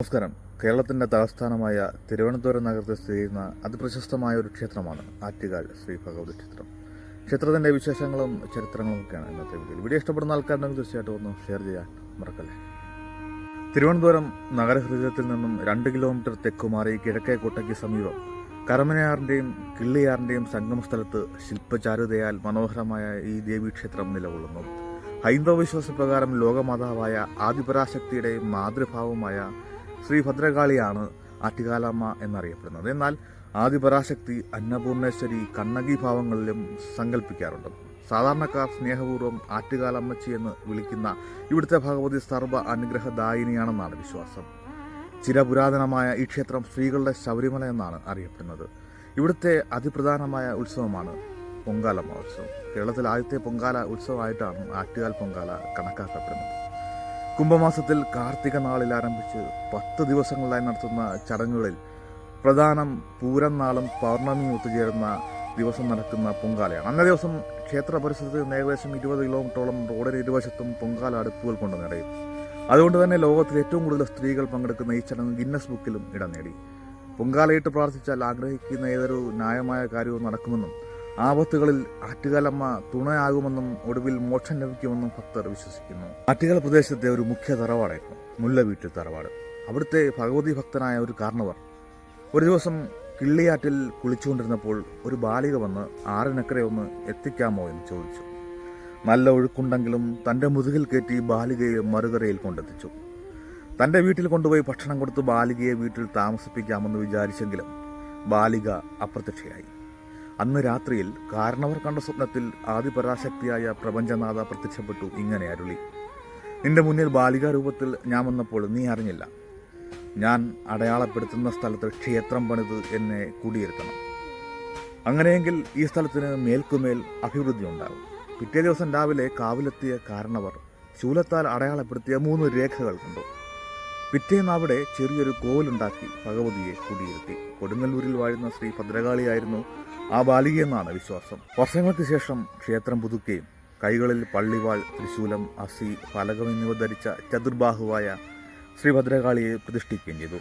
നമസ്കാരം. കേരളത്തിന്റെ തലസ്ഥാനമായ തിരുവനന്തപുരം നഗരത്തിൽ സ്ഥിതി ചെയ്യുന്ന അതിപ്രശസ്തമായ ഒരു ക്ഷേത്രമാണ് ആറ്റുകാൽ ശ്രീ ഭഗവതി ക്ഷേത്രം. ക്ഷേത്രത്തിന്റെ വിശേഷങ്ങളും ചരിത്രങ്ങളും ഒക്കെയാണ് ഇന്നത്തെ വീഡിയോയിൽ. വീഡിയോ ഇഷ്ടപ്പെടുന്ന ആൾക്കാരുണ്ടെങ്കിൽ തീർച്ചയായിട്ടും ഒന്ന് ഷെയർ ചെയ്യാൻ മറക്കല്ലേ. തിരുവനന്തപുരം നഗരഹൃദയത്തിൽ നിന്നും രണ്ട് കിലോമീറ്റർ തെക്കുമാറി കിഴക്കേ കോട്ടയ്ക്ക് സമീപം കരമനയാറിന്റെയും കിള്ളിയാറിന്റെയും സംഗമസ്ഥലത്ത് ശില്പചാരുതയാൽ മനോഹരമായ ഈ ദേവീക്ഷേത്രം നിലകൊള്ളുന്നു. ഹൈന്ദവ വിശ്വാസപ്രകാരം ലോകമാതാവായ ആദിപരാശക്തിയുടെ മാതൃഭാവമായ ശ്രീ ഭദ്രകാളിയാണ് ആറ്റുകാലമ്മ എന്നറിയപ്പെടുന്നത്. എന്നാൽ ആദിപരാശക്തി അന്നപൂർണേശ്വരി കണ്ണകി ഭാവങ്ങളിലും സങ്കല്പിക്കാറുണ്ട് സാധാരണക്കാർ സ്നേഹപൂർവം ആറ്റുകാലമ്മച്ചി എന്ന് വിളിക്കുന്ന ഇവിടുത്തെ ഭഗവതി സർവ അനുഗ്രഹദായിനിയാണെന്നാണ് വിശ്വാസം. ചിരപുരാതനമായ ഈ ക്ഷേത്രം സ്ത്രീകളുടെ ശബരിമല എന്നാണ് അറിയപ്പെടുന്നത്. ഇവിടുത്തെ അതിപ്രധാനമായ ഉത്സവമാണ് പൊങ്കാല മഹോത്സവം കേരളത്തിൽ ആദ്യത്തെ പൊങ്കാല ഉത്സവമായിട്ടാണ് ആറ്റുകാൽ പൊങ്കാല കണക്കാക്കപ്പെടുന്നത്. കുംഭമാസത്തിൽ കാർത്തിക നാളിൽ ആരംഭിച്ച് പത്ത് ദിവസങ്ങളിലായി നടത്തുന്ന ചടങ്ങുകളിൽ പ്രധാനം പൂരം നാളും പൗർണമിയും ഒത്തുചേരുന്ന ദിവസം നടക്കുന്ന പൊങ്കാലയാണ്. അന്നേ ദിവസം ക്ഷേത്ര പരിസരത്ത് നിന്ന് ഏകദേശം ഇരുപത് കിലോമീറ്ററോളം റോഡിന് ഇരുവശത്തും പൊങ്കാല അടുപ്പുകൾ കൊണ്ട് നിറയും. അതുകൊണ്ട് തന്നെ ലോകത്തിൽ ഏറ്റവും കൂടുതൽ സ്ത്രീകൾ പങ്കെടുക്കുന്ന ഈ ചടങ്ങ് ഗിന്നസ് ബുക്കിലും ഇടം നേടി. പൊങ്കാലയിട്ട് പ്രാർത്ഥിച്ചാൽ ആഗ്രഹിക്കുന്ന ഏതൊരു ന്യായമായ കാര്യവും നടക്കുമെന്നും ആപത്തുകളിൽ ആറ്റുകാലമ്മ തുണയാകുമെന്നും ഒടുവിൽ മോക്ഷം ലഭിക്കുമെന്നും ഭക്തർ വിശ്വസിക്കുന്നു. ആറ്റുകാല പ്രദേശത്തെ ഒരു മുഖ്യ തറവാടായിരുന്നു മുല്ല വീട്ടിൽ തറവാട്. അവിടുത്തെ ഭഗവതി ഭക്തനായ ഒരു കാരണവർ ഒരു ദിവസം കിള്ളിയാറ്റിൽ കുളിച്ചുകൊണ്ടിരുന്നപ്പോൾ ഒരു ബാലിക വന്ന് ആറിനക്കരെ ഒന്ന് എത്തിക്കാമോ എന്ന് ചോദിച്ചു. നല്ല ഒഴുക്കുണ്ടെങ്കിലും തന്റെ മുതുകിൽ കയറ്റി ബാലികയെ മറുകരയിൽ കൊണ്ടെത്തിച്ചു. തന്റെ വീട്ടിൽ കൊണ്ടുപോയി ഭക്ഷണം കൊടുത്ത് ബാലികയെ വീട്ടിൽ താമസിപ്പിക്കാമെന്ന് വിചാരിച്ചെങ്കിലും ബാലിക അപ്രത്യക്ഷയായി. അന്ന് രാത്രിയിൽ കാരണവർ കണ്ട സ്വപ്നത്തിൽ ആദിപരാശക്തിയായ പ്രപഞ്ചനാഥ പ്രത്യക്ഷപ്പെട്ടു ഇങ്ങനെ അരുളി. നിന്റെ മുന്നിൽ ബാലികാ രൂപത്തിൽ ഞാൻ വന്നപ്പോൾ നീ അറിഞ്ഞില്ല. ഞാൻ അടയാളപ്പെടുത്തുന്ന സ്ഥലത്ത് ക്ഷേത്രം പണിത് എന്നെ കുടിയിരുത്തണം. അങ്ങനെയെങ്കിൽ ഈ സ്ഥലത്തിന് മേൽക്കുമേൽ അഭിവൃദ്ധി ഉണ്ടാകും. പിറ്റേ ദിവസം രാവിലെ കാവിലെത്തിയ കാരണവർ ശൂലത്താൽ അടയാളപ്പെടുത്തിയ മൂന്ന് രേഖകൾ കണ്ടു. പിറ്റേന്ന് അവിടെ ചെറിയൊരു കോവിലുണ്ടാക്കി ഭഗവതിയെ കുടിയിരുത്തി. കൊടുങ്ങല്ലൂരിൽ വാഴുന്ന ശ്രീ ഭദ്രകാളിയായിരുന്നു ആ ബാലികയെന്നാണ് വിശ്വാസം. വർഷങ്ങൾക്ക് ശേഷം ക്ഷേത്രം പുതുക്കുകയും കൈകളിൽ പള്ളിവാൾ ത്രിശൂലം അസി ഫലകം എന്നിവ ധരിച്ച ചതുർബാഹുവായ ശ്രീ ഭദ്രകാളിയെ പ്രതിഷ്ഠിക്കുകയും ചെയ്തു.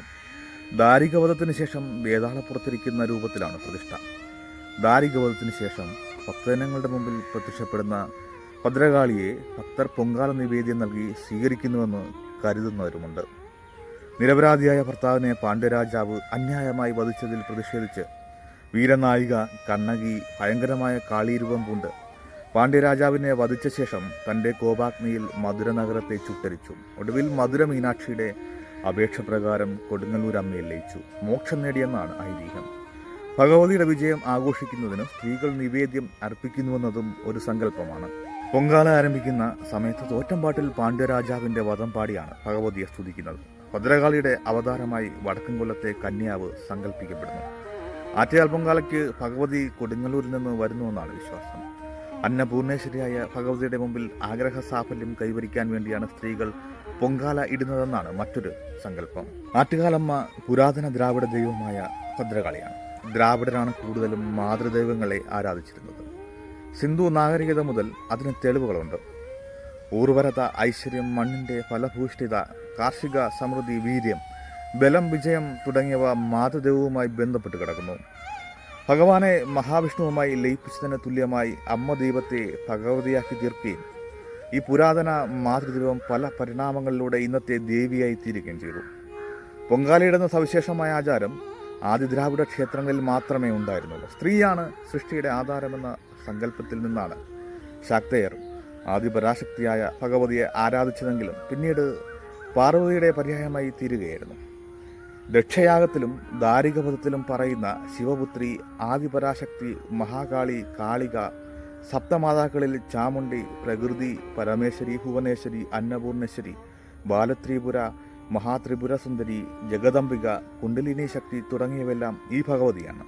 ദാരികവധത്തിന് ശേഷം വേതാളപ്പുറത്തിരിക്കുന്ന രൂപത്തിലാണ് പ്രതിഷ്ഠ. ദാരികവധത്തിന് ശേഷം ഭക്തജനങ്ങളുടെ മുമ്പിൽ പ്രത്യക്ഷപ്പെടുന്ന ഭദ്രകാളിയെ ഭക്തർ പൊങ്കാല നിവേദ്യം നൽകി സ്വീകരിക്കുന്നുവെന്ന് കരുതുന്നവരുമുണ്ട്. നിരപരാധിയായ ഭർത്താവിനെ പാണ്ഡ്യരാജാവ് അന്യായമായി വധിച്ചതിൽ പ്രതിഷേധിച്ച് വീരനായിക കണ്ണകി ഭയങ്കരമായ കാളീരൂപം പൂണ്ട് പാണ്ഡ്യരാജാവിനെ വധിച്ച ശേഷം തന്റെ കോപാഗ്നിയിൽ മധുര നഗരത്തെ ചുട്ടരിച്ചു. ഒടുവിൽ മധുര മീനാക്ഷിയുടെ അപേക്ഷ പ്രകാരം കൊടുങ്ങല്ലൂർ അമ്മയെ ലയിച്ചു. മോക്ഷം നേടിയെന്നാണ് ഐതിഹ്യം. ഭഗവതിയുടെ വിജയം ആഘോഷിക്കുന്നതിന് സ്ത്രീകൾ നിവേദ്യം അർപ്പിക്കുന്നുവെന്നതും ഒരു സങ്കല്പമാണ്. പൊങ്കാല ആരംഭിക്കുന്ന സമയത്ത് തോറ്റമ്പാട്ടിൽ പാണ്ഡ്യരാജാവിന്റെ വധം പാടിയാണ് ഭഗവതിയെ സ്തുതിക്കുന്നത്. ഭദ്രകാളിയുടെ അവതാരമായി വടക്കൻകൊല്ലത്തെ കന്യാവ് സങ്കല്പിക്കപ്പെടുന്നു ആറ്റയാൽ പൊങ്കാലയ്ക്ക് ഭഗവതി കൊടുങ്ങല്ലൂരിൽ നിന്ന് വരുന്നുവെന്നാണ് വിശ്വാസം. അന്നപൂർണേശ്വരിയായ ഭഗവതിയുടെ മുമ്പിൽ ആഗ്രഹ സാഫല്യം കൈവരിക്കാൻ വേണ്ടിയാണ് സ്ത്രീകൾ പൊങ്കാല ഇടുന്നതെന്നാണ് മറ്റൊരു സങ്കല്പം. ആറ്റുകാലമ്മ പുരാതന ദ്രാവിഡ ദൈവമായ ഭദ്രകാളിയാണ്. ദ്രാവിഡരാണ് കൂടുതലും മാതൃദൈവങ്ങളെ ആരാധിച്ചിരുന്നത്. സിന്ധു നാഗരികത മുതൽ അതിന് തെളിവുകളുണ്ട്. ഊർവരത ഐശ്വര്യം മണ്ണിന്റെ ഫലഭൂഷ്ഠിത കാർഷിക സമൃദ്ധി വീര്യം ബലം വിജയം തുടങ്ങിയവ മാതൃദേവുമായി ബന്ധപ്പെട്ട് കിടക്കുന്നു. ഭഗവാനെ മഹാവിഷ്ണുവുമായി ലയിപ്പിച്ചതിന് തുല്യമായി അമ്മ ദൈവത്തെ ഭഗവതിയാക്കി തീർക്കുകയും ഈ പുരാതന മാതൃദൈവം പല പരിണാമങ്ങളിലൂടെ ഇന്നത്തെ ദേവിയായി തീരുകയും ചെയ്തു. പൊങ്കാലയിടുന്ന സവിശേഷമായ ആചാരം ആദിദ്രാവിഡ ക്ഷേത്രങ്ങളിൽ മാത്രമേ ഉണ്ടായിരുന്നുള്ളൂ. സ്ത്രീയാണ് സൃഷ്ടിയുടെ ആധാരമെന്ന സങ്കല്പത്തിൽ നിന്നാണ്. ശാക്തയർ ആദിപരാശക്തിയായ ഭഗവതിയെ ആരാധിച്ചതെങ്കിലും പിന്നീട് പാർവതിയുടെ പര്യായമായി തീരുകയായിരുന്നു. ദക്ഷയാഗത്തിലും ദാരികപഥത്തിലും പറയുന്ന ശിവപുത്രി ആദിപരാശക്തി മഹാകാളി കാളിക സപ്തമാതാക്കളിൽ ചാമുണ്ടി പ്രകൃതി പരമേശ്വരി ഭുവനേശ്വരി അന്നപൂർണേശ്വരി ബാലത്രിപുര മഹാത്രിപുര സുന്ദരി ജഗദംബിക കുണ്ടലിനി ശക്തി തുടങ്ങിയവയെല്ലാം ഈ ഭഗവതിയാണ്.